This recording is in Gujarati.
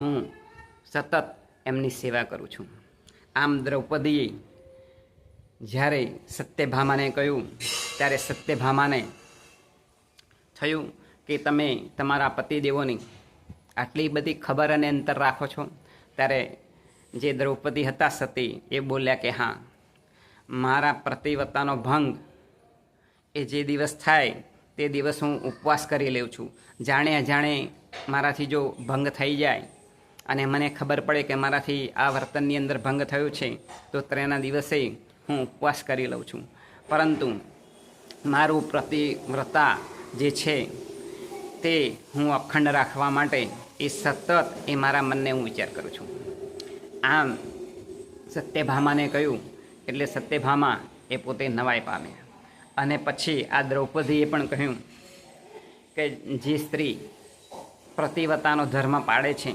હું સતત એમની સેવા કરું છું. આમ દ્રૌપદીએ જ્યારે સત્યભામાને કહ્યું, ત્યારે સત્યભામાને થયું કે તમે તમારા પતિદેવોની આટલી બધી ખબર અને અંતર રાખો છો? ત્યારે જે દ્રૌપદી હતા સતી એ બોલ્યા કે હા, મારા પ્રતિવતાનો ભંગ એ જે દિવસ થાય તે દિવસ હું ઉપવાસ કરી લઉં છું. જાણે અજાણે મારાથી જો ભંગ થઈ જાય અને મને ખબર પડે કે મારાથી આ વર્તનની અંદર ભંગ થયો છે, તો તેના દિવસે હું ઉપવાસ કરી લઉં છું. પરંતુ મારું પ્રતિવ્રતા જે છે, તે હું અખંડ રાખવા માટે એ સતત એ મારા મનને હું વિચાર કરું છું. આમ સત્યભામાને કહ્યું, એટલે સત્યભામા એ પોતે નવાઈ પામ્યા અને પછી આ દ્રૌપદીએ પણ કહ્યું કે જે સ્ત્રી પ્રતિવતાનો ધર્મ પાળે છે